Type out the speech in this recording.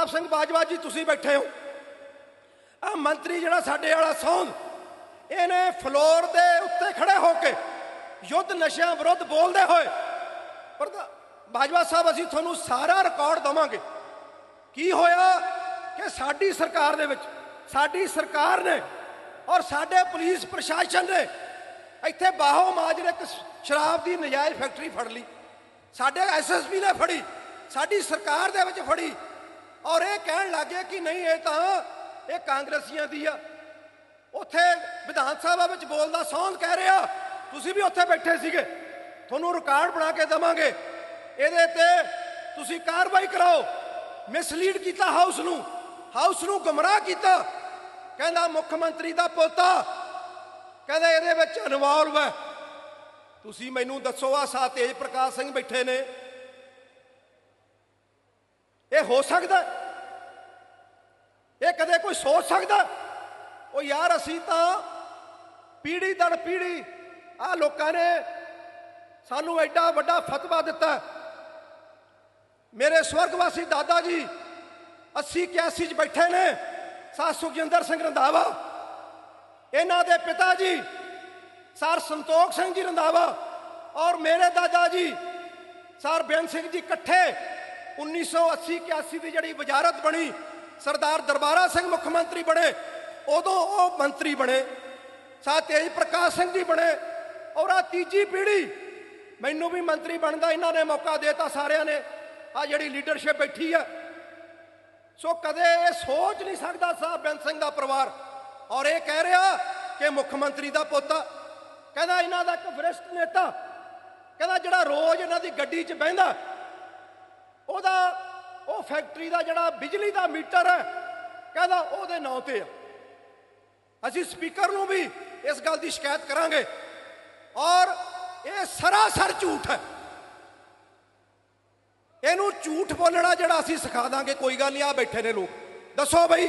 ਪ੍ਰਤਾਪ ਸਿੰਘ ਬਾਜਵਾ ਜੀ, ਤੁਸੀਂ ਬੈਠੇ ਹੋ। ਆ ਮੰਤਰੀ ਜਿਹੜਾ ਸਾਡੇ ਵਾਲਾ ਸੌਂਦ ਇਹਨੇ ਫਲੋਰ ਦੇ ਉੱਤੇ ਖੜੇ ਹੋ ਕੇ ਯੁੱਧ ਨਸ਼ਿਆਂ ਵਿਰੁੱਧ ਬੋਲਦੇ ਹੋਏ ਪ੍ਰਧਾ ਬਾਜਵਾ ਸਾਹਿਬ, ਅਸੀਂ ਤੁਹਾਨੂੰ ਸਾਰਾ ਰਿਕਾਰਡ ਦਵਾਂਗੇ। ਕੀ ਹੋਇਆ ਕਿ ਸਾਡੀ ਸਰਕਾਰ ਦੇ ਵਿੱਚ, ਸਾਡੀ ਸਰਕਾਰ ਨੇ ਔਰ ਸਾਡੇ ਪੁਲਿਸ ਪ੍ਰਸ਼ਾਸਨ ਨੇ ਇੱਥੇ ਬਾਹੋ ਮਾਜਰੇ ਇੱਕ ਸ਼ਰਾਬ ਦੀ ਨਜਾਇਜ਼ ਫੈਕਟਰੀ ਫੜ ਲਈ। ਸਾਡੇ ਐਸਐਸਪੀ ਨੇ ਫੜੀ, ਸਾਡੀ ਸਰਕਾਰ ਦੇ ਵਿੱਚ ਫੜੀ। ਔਰ ਇਹ ਕਹਿਣ ਲੱਗੇ ਕਿ ਨਹੀਂ, ਇਹ ਤਾਂ ਇਹ ਕਾਂਗਰਸੀਆਂ ਦੀ ਆ। ਉੱਥੇ ਵਿਧਾਨ ਸਭਾ ਵਿੱਚ ਬੋਲਦਾ ਸੌਂਦ ਕਹਿ ਰਿਹਾ, ਤੁਸੀਂ ਵੀ ਉੱਥੇ ਬੈਠੇ ਸੀਗੇ। ਤੁਹਾਨੂੰ ਰਿਕਾਰਡ ਬਣਾ ਕੇ ਦਵਾਂਗੇ। ਇਹਦੇ ਤੇ ਤੁਸੀਂ ਕਾਰਵਾਈ ਕਰਾਓ। ਮਿਸਲੀਡ ਕੀਤਾ ਹਾਊਸ ਨੂੰ। ਹਾਊਸ ਨੂੰ ਗੁੰਮਰਾਹ ਕੀਤਾ। ਕਹਿੰਦਾ ਮੁੱਖ ਮੰਤਰੀ ਦਾ ਪੋਤਾ। ਕਹਿੰਦਾ ਇਹਦੇ ਵਿੱਚ ਇਨਵੋਲਵ ਹੈ। ਤੁਸੀਂ ਮੈਨੂੰ ਦੱਸੋ ਆ ਸਾ ਤੇਜ ਪ੍ਰਕਾਸ਼ ਸਿੰਘ ਬੈਠੇ ਨੇ। ਇਹ ਹੋ ਸਕਦਾ ਇਹ ਕਦੇ ਕੋਈ ਸੋਚ ਸਕਦਾ ਉਹ ਯਾਰ ਅਸੀਂ ਤਾਂ ਪੀੜੀ ਦਰ ਪੀੜੀ ਆ ਲੋਕਾਂ ਨੇ ਸਾਨੂੰ ਐਡਾ ਵੱਡਾ ਫਤਵਾ ਦਿੱਤਾ ਮੇਰੇ ਸਵਰਗਵਾਸੀ ਦਾਦਾ ਜੀ 80 81 ਚ ਬੈਠੇ ਨੇ ਸਾ ਸੁਖਜਿੰਦਰ ਸਿੰਘ ਰੰਧਾਵਾ। ਇਹਨਾਂ ਦੇ ਪਿਤਾ ਜੀ, ਸਰ ਸੰਤੋਖ ਸਿੰਘ ਜੀ ਰੰਧਾਵਾ ਔਰ ਮੇਰੇ ਦਾਦਾ ਜੀ, ਸਰ ਬੇਅੰਤ ਸਿੰਘ ਜੀ ਇਕੱਠੇ 1980 81 ਦੀ ਜਿਹੜੀ ਵਜ਼ਾਰਤ ਬਣੀ, ਸਰਦਾਰ ਦਰਬਾਰਾ ਸਿੰਘ ਮੁੱਖ ਮੰਤਰੀ ਬਣੇ, ਉਦੋਂ ਉਹ ਮੰਤਰੀ ਬਣੇ ਸਾ ਤੇਜ ਪ੍ਰਕਾਸ਼ ਸਿੰਘ ਜੀ ਬਣੇ ਔਰ ਆ ਤੀਜੀ ਪੀੜ੍ਹੀ ਮੈਨੂੰ ਵੀ ਮੰਤਰੀ ਬਣਦਾ, ਇਹਨਾਂ ਨੇ ਮੌਕਾ ਦੇਤਾ ਸਾਰਿਆਂ ਨੇ ਆ ਜਿਹੜੀ ਲੀਡਰਸ਼ਿਪ ਬੈਠੀ ਆ। ਸੋ ਕਦੇ ਇਹ ਸੋਚ ਨਹੀਂ ਸਕਦਾ ਸਾਹਿਬ ਬੈਂਸ ਸਿੰਘ ਦਾ ਪਰਿਵਾਰ। ਔਰ ਇਹ ਕਹਿ ਰਿਹਾ ਕਿ ਮੁੱਖ ਮੰਤਰੀ ਦਾ ਪੋਤਾ ਕਹਿੰਦਾ ਇਹਨਾਂ ਦਾ ਇੱਕ ਵਰਿਸ਼ਟ ਨੇਤਾ, ਕਹਿੰਦਾ ਜਿਹੜਾ ਰੋਜ਼ ਇਹਨਾਂ ਦੀ ਗੱਡੀ 'ਚ ਬਹਿੰਦਾ ਉਹਦਾ, ਉਹ ਫੈਕਟਰੀ ਦਾ ਜਿਹੜਾ ਬਿਜਲੀ ਦਾ ਮੀਟਰ ਹੈ, ਕਹਿੰਦਾ ਉਹਦੇ ਨਾਂ ਤੇ ਆ। ਅਸੀਂ ਸਪੀਕਰ ਨੂੰ ਵੀ ਇਸ ਗੱਲ ਦੀ ਸ਼ਿਕਾਇਤ ਕਰਾਂਗੇ। ਔਰ ਇਹ ਸਰਾਸਰ ਝੂਠ ਹੈ। ਇਹਨੂੰ ਝੂਠ ਬੋਲਣਾ ਜਿਹੜਾ ਅਸੀਂ ਸਿਖਾ ਦਾਂਗੇ, ਕੋਈ ਗੱਲ ਨਹੀਂ ਆ ਬੈਠੇ ਨੇ ਲੋਕ। ਦੱਸੋ ਬਈ